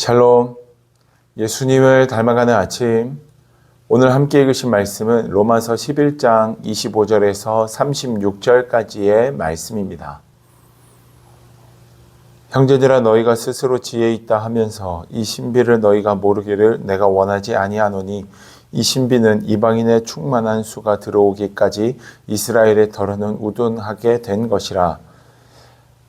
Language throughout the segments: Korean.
샬롬. 예수님을 닮아가는 아침. 오늘 함께 읽으신 말씀은 로마서 11장 25절에서 36절까지의 말씀입니다. 형제들아 너희가 스스로 지혜 있다 하면서 이 신비를 너희가 모르기를 내가 원하지 아니하노니 이 신비는 이방인의 충만한 수가 들어오기까지 이스라엘의 덜어는 우둔하게 된 것이라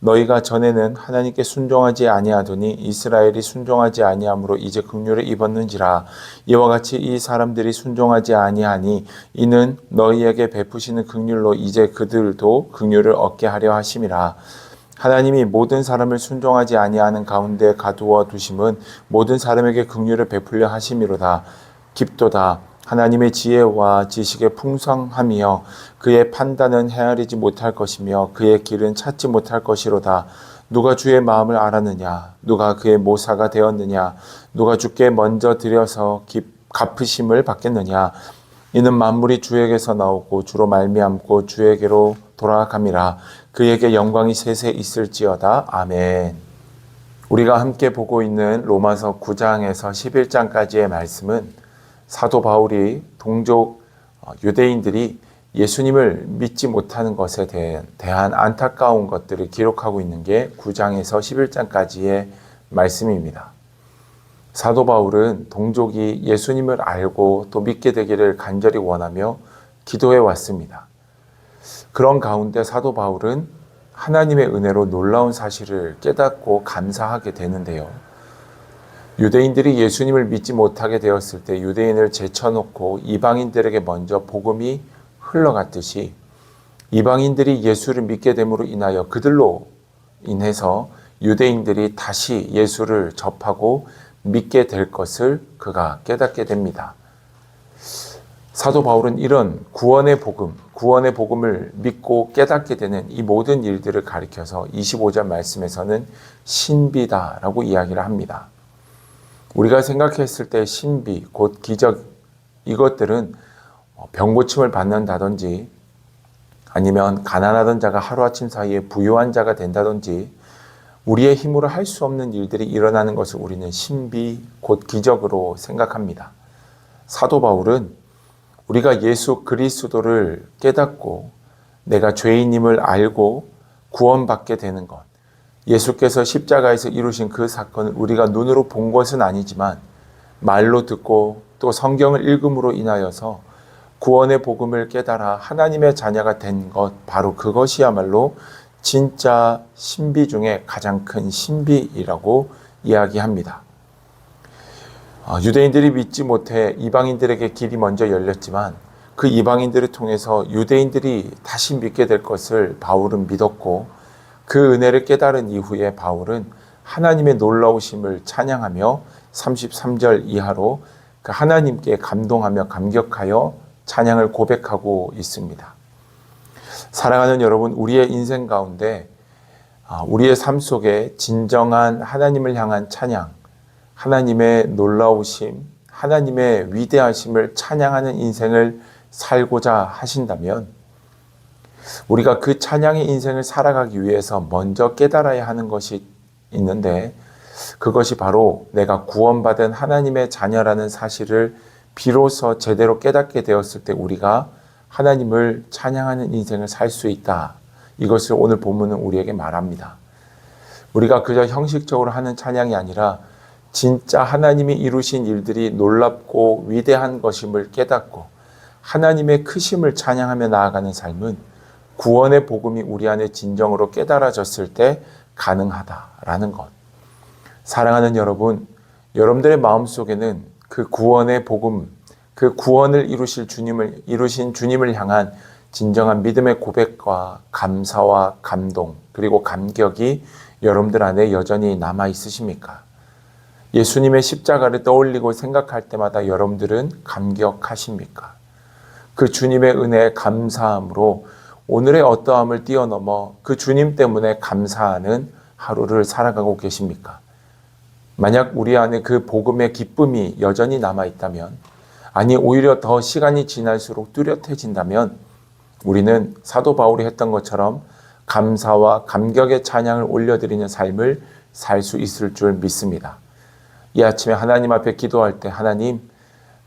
너희가 전에는 하나님께 순종하지 아니하더니 이스라엘이 순종하지 아니함으로 이제 긍휼을 입었는지라. 이와 같이 이 사람들이 순종하지 아니하니 이는 너희에게 베푸시는 긍휼로 이제 그들도 긍휼을 얻게 하려 하심이라. 하나님이 모든 사람을 순종하지 아니하는 가운데 가두어 두심은 모든 사람에게 긍휼을 베풀려 하심이로다. 깊도다 하나님의 지혜와 지식의 풍성함이여 그의 판단은 헤아리지 못할 것이며 그의 길은 찾지 못할 것이로다. 누가 주의 마음을 알았느냐? 누가 그의 모사가 되었느냐? 누가 주께 먼저 깊 갚으심을 받겠느냐? 이는 만물이 주에게서 나오고 주로 말미암고 주에게로 돌아감이라. 그에게 영광이 세세 있을지어다. 아멘. 우리가 함께 보고 있는 로마서 9장에서 11장까지의 말씀은 사도 바울이 동족 어, 유대인들이 예수님을 믿지 못하는 것에 대한 안타까운 것들을 기록하고 있는 게 9장에서 11장까지의 말씀입니다. 사도 바울은 동족이 예수님을 알고 또 믿게 되기를 간절히 원하며 기도해 왔습니다. 그런 가운데 사도 바울은 하나님의 은혜로 놀라운 사실을 깨닫고 감사하게 되는데요. 유대인들이 예수님을 믿지 못하게 되었을 때 유대인을 제쳐놓고 이방인들에게 먼저 복음이 흘러갔듯이 이방인들이 예수를 믿게 됨으로 인하여 그들로 인해서 유대인들이 다시 예수를 접하고 믿게 될 것을 그가 깨닫게 됩니다. 사도 바울은 이런 구원의 복음, 구원의 복음을 믿고 깨닫게 되는 이 모든 일들을 가리켜서 25절 말씀에서는 신비다라고 이야기를 합니다. 우리가 생각했을 때 신비, 곧 기적, 이것들은 병 고침을 받는다든지 아니면 가난하던 자가 하루아침 사이에 부유한 자가 된다든지 우리의 힘으로 할 수 없는 일들이 일어나는 것을 우리는 신비, 곧 기적으로 생각합니다. 사도 바울은 우리가 예수 그리스도를 깨닫고 내가 죄인임을 알고 구원받게 되는 것, 예수께서 십자가에서 이루신 그 사건을 우리가 눈으로 본 것은 아니지만 말로 듣고 또 성경을 읽음으로 인하여서 구원의 복음을 깨달아 하나님의 자녀가 된 것, 바로 그것이야말로 진짜 신비 중에 가장 큰 신비이라고 이야기합니다. 아, 유대인들이 믿지 못해 이방인들에게 길이 먼저 열렸지만 그 이방인들을 통해서 유대인들이 다시 믿게 될 것을 바울은 믿었고 그 은혜를 깨달은 이후에 바울은 하나님의 놀라우심을 찬양하며 33절 이하로 그 하나님께 감동하며 감격하여 찬양을 고백하고 있습니다. 사랑하는 여러분, 우리의 인생 가운데 아, 우리의 삶 속에 진정한 하나님을 향한 찬양, 하나님의 놀라우심, 하나님의 위대하심을 찬양하는 인생을 살고자 하신다면 우리가 그 찬양의 인생을 살아가기 위해서 먼저 깨달아야 하는 것이 있는데 그것이 바로 내가 구원받은 하나님의 자녀라는 사실을 비로소 제대로 깨닫게 되었을 때 우리가 하나님을 찬양하는 인생을 살 수 있다. 이것을 오늘 본문은 우리에게 말합니다. 우리가 그저 형식적으로 하는 찬양이 아니라 진짜 하나님이 이루신 일들이 놀랍고 위대한 것임을 깨닫고 하나님의 크심을 찬양하며 나아가는 삶은 구원의 복음이 우리 안에 진정으로 깨달아졌을 때 가능하다라는 것. 사랑하는 여러분, 여러분들의 마음 속에는 그 구원의 복음, 그 구원을 이루실 주님을 이루신 주님을 향한 진정한 믿음의 고백과 감사와 감동 그리고 감격이 여러분들 안에 여전히 남아 있으십니까? 예수님의 십자가를 떠올리고 생각할 때마다 여러분들은 감격하십니까? 그 주님의 은혜에 감사함으로 오늘의 어떠함을 뛰어넘어 그 주님 때문에 감사하는 하루를 살아가고 계십니까? 만약 우리 안에 그 복음의 기쁨이 여전히 남아 있다면, 아니, 오히려 더 시간이 지날수록 뚜렷해진다면, 우리는 사도 바울이 했던 것처럼 감사와 감격의 찬양을 올려드리는 삶을 살 수 있을 줄 믿습니다. 이 아침에 하나님 앞에 기도할 때, 하나님,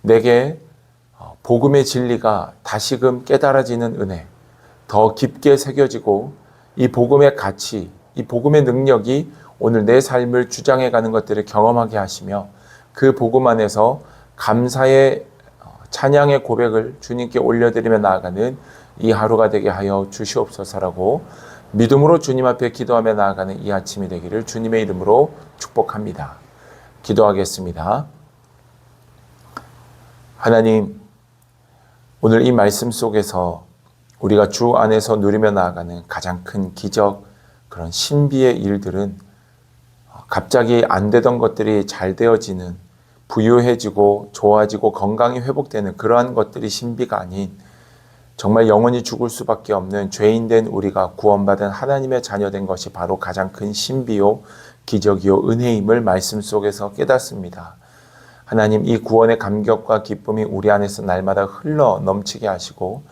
내게 어, 복음의 진리가 다시금 깨달아지는 은혜, 더 깊게 새겨지고 이 복음의 가치, 이 복음의 능력이 오늘 내 삶을 주장해 가는 것들을 경험하게 하시며 그 복음 안에서 감사의 어, 찬양의 고백을 주님께 올려드리며 나아가는 이 하루가 되게 하여 주시옵소서라고 믿음으로 주님 앞에 기도하며 나아가는 이 아침이 되기를 주님의 이름으로 축복합니다. 기도하겠습니다. 하나님, 오늘 이 말씀 속에서 우리가 주 안에서 누리며 나아가는 가장 큰 기적, 그런 신비의 일들은 갑자기 안 되던 것들이 잘 되어지는 부유해지고 좋아지고 건강이 회복되는 그러한 것들이 신비가 아닌 정말 영원히 죽을 수밖에 없는 죄인된 우리가 구원받은 하나님의 자녀된 것이 바로 가장 큰 신비요, 기적이요, 은혜임을 말씀 속에서 깨닫습니다. 하나님 이 구원의 감격과 기쁨이 우리 안에서 날마다 흘러 넘치게 하시고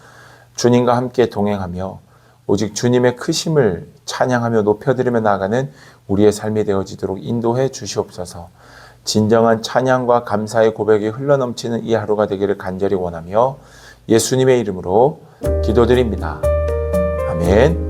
주님과 함께 동행하며 오직 주님의 크심을 찬양하며 높여드리며 나아가는 우리의 삶이 되어지도록 인도해 주시옵소서. 진정한 찬양과 감사의 고백이 흘러넘치는 이 하루가 되기를 간절히 원하며 예수님의 이름으로 기도드립니다. 아멘.